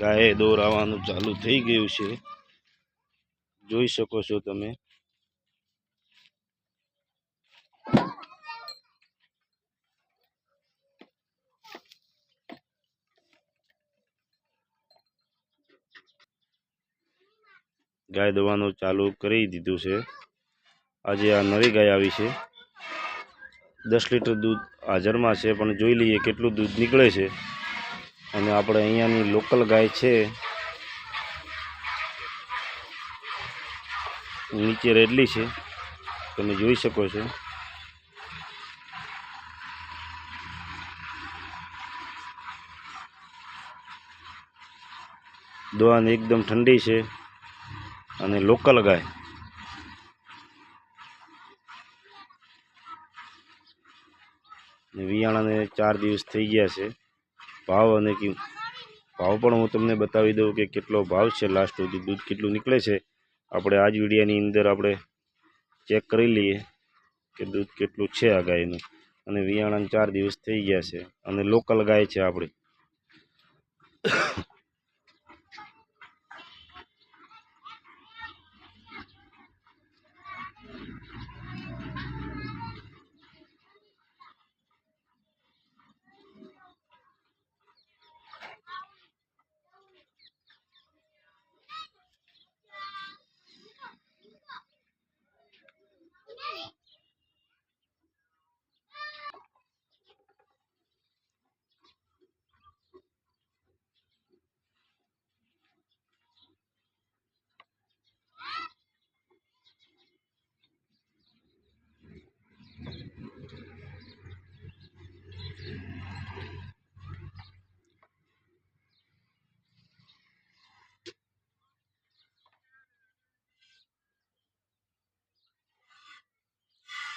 ગાય દોરાવાનું ચાલુ થઈ ગયું છે. જોઈ શકો છો તમે. ગાય દોવાનું ચાલુ કરી દીધું છે. આજે આ નવી ગાય આવી છે. દસ લીટર દૂધ હાજરમાં છે, પણ જોઈ લઈએ કેટલું દૂધ નીકળે છે. અને આપણે અહીંયાની લોકલ ગાય છે. નીચે રેડલી છે. તમે જોઈ શકો છો. દોવાની એકદમ ઠંડી છે અને લોકલ ગાય. વિયાણાને ચાર દિવસ થઈ ગયા છે. ભાવ અને ભાવ પણ હું તમને બતાવી દઉં કે કેટલો ભાવ છે લાસ્ટ સુધી દૂધ કેટલું નીકળે છે. આપણે આ જ વિડીયાની અંદર આપણે ચેક કરી લઈએ કે દૂધ કેટલું છે આ ગાયનું. અને વિયાણાને ચાર દિવસ થઈ ગયા છે અને લોકલ ગાય છે આપણી.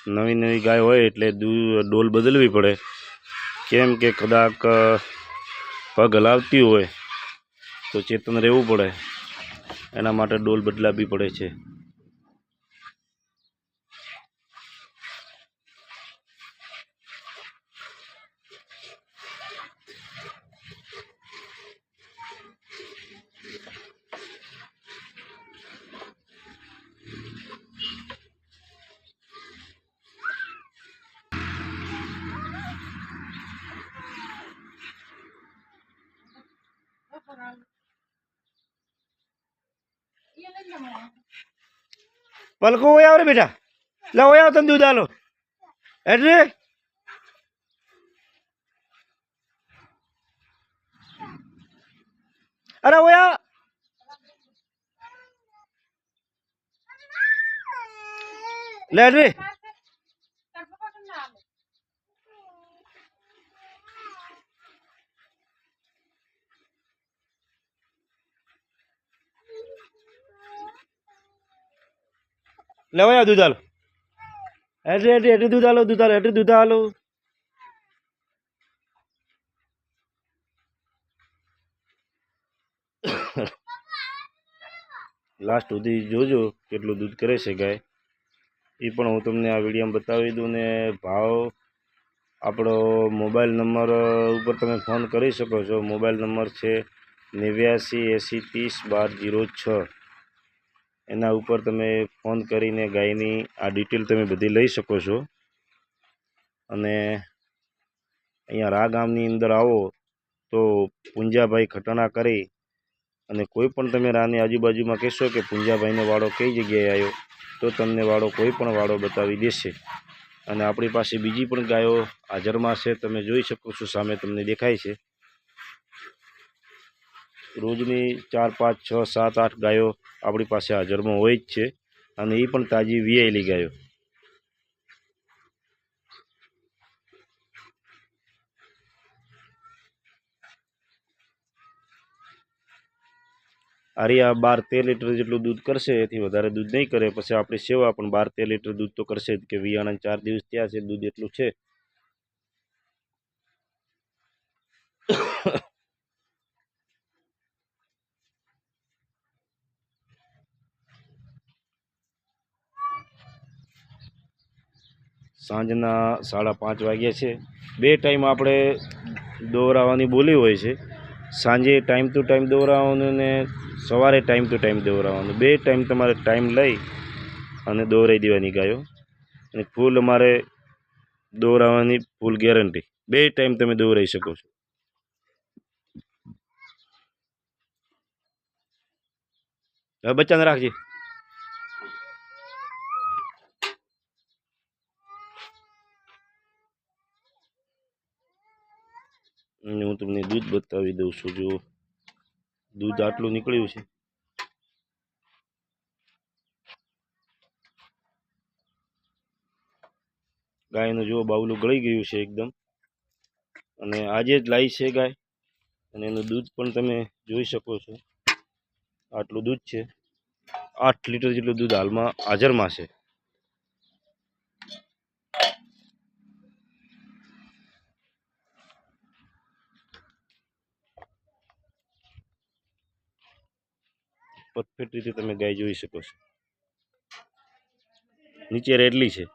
નવી નવી ગાય હોય એટલે ડોલ બદલવી પડે. કેમ કે કદાચ પગ હલાવતી હોય તો ચેતન રહેવું પડે. એના માટે ડોલ બદલાવી પડે છે. પલકો ઓય આવ રે બેટા. લે ઓય આવ તને દૂધ આલો. એટલે અરે ઓય લે એટલે લે ઓય આવ દૂધ આલો. એટલે એટલે એટલે દૂધ આલો દૂધ આલો એટલે દૂધ આલો. લાસ્ટ સુધી જોજો કેટલું દૂધ કરે છે ગાય. એ પણ હું તમને આ વિડીયોમાં બતાવી દઉં ને ભાવ. આપણો મોબાઈલ નંબર ઉપર તમે ફોન કરી શકો છો. મોબાઈલ નંબર છે નેવ્યાસી એંસી ત્રીસ બાર જીરો છ. એના ઉપર તમે ફોન કરીને ગાયની આ ડિટેલ તમે બધી લઈ શકો છો. અને અહીંયા રા ગામની અંદર આવો તો પુંજાભાઈ ખટાણા કરી અને કોઈ પણ તમે રાની આજુબાજુમાં કહેશો કે પુંજાભાઈનો વાળો કઈ જગ્યાએ આવ્યો તો તમને વાળો કોઈ પણ વાડો બતાવી દેશે. અને આપણી પાસે બીજી પણ ગાયો હાજરમાં છે, તમે જોઈ શકો છો, સામે તમને દેખાય છે. રોજની ચાર, પાંચ, છ, સાત, આઠ ગાયો આપણી પાસે હાજરમાં હોય જ છે અને એ પણ તાજી વિયાયેલી ગાયો. આર્યા બાર, તેર લીટર જેટલું દૂધ કરશે, એથી વધારે દૂધ નહીં કરે, પછી આપણી સેવા પણ બાર, તેર લીટર દૂધ તો કરશે જ કે વિયાણા ચાર દિવસ ત્યાં છે, દૂધ એટલું છે. સાંજના સાડા પાંચ વાગ્યા છે. બે ટાઈમ આપણે દોરાવાની બોલી હોય છે. સાંજે ટાઈમ ટુ ટાઈમ દોરાવાનું ને સવારે ટાઈમ ટુ ટાઈમ દોરાવાનું. બે ટાઈમ તમારે ટાઈમ લઈ અને દોરાઈ દેવાની ગાયો. અને ફૂલ અમારે દોરાવાની ફૂલ ગેરંટી. બે ટાઈમ તમે દોરાઈ શકો છો. હવે બચ્ચાને રાખજે. અને હું તમને દૂધ બતાવી દઉં છું જો દૂધ આટલું નીકળ્યું છે. ગાયનું જુઓ બાવલું ગળી ગયું છે એકદમ. અને આજે જ લાવી છે ગાય. અને એનું દૂધ પણ તમે જોઈ શકો છો. આટલું દૂધ છે. આઠ લીટર જેટલું દૂધ હાલમાં હાજરમાં છે. પરફેક્ટ રીતે તમે ગાય જોઈ શકો છો. નીચે રેડલી છે.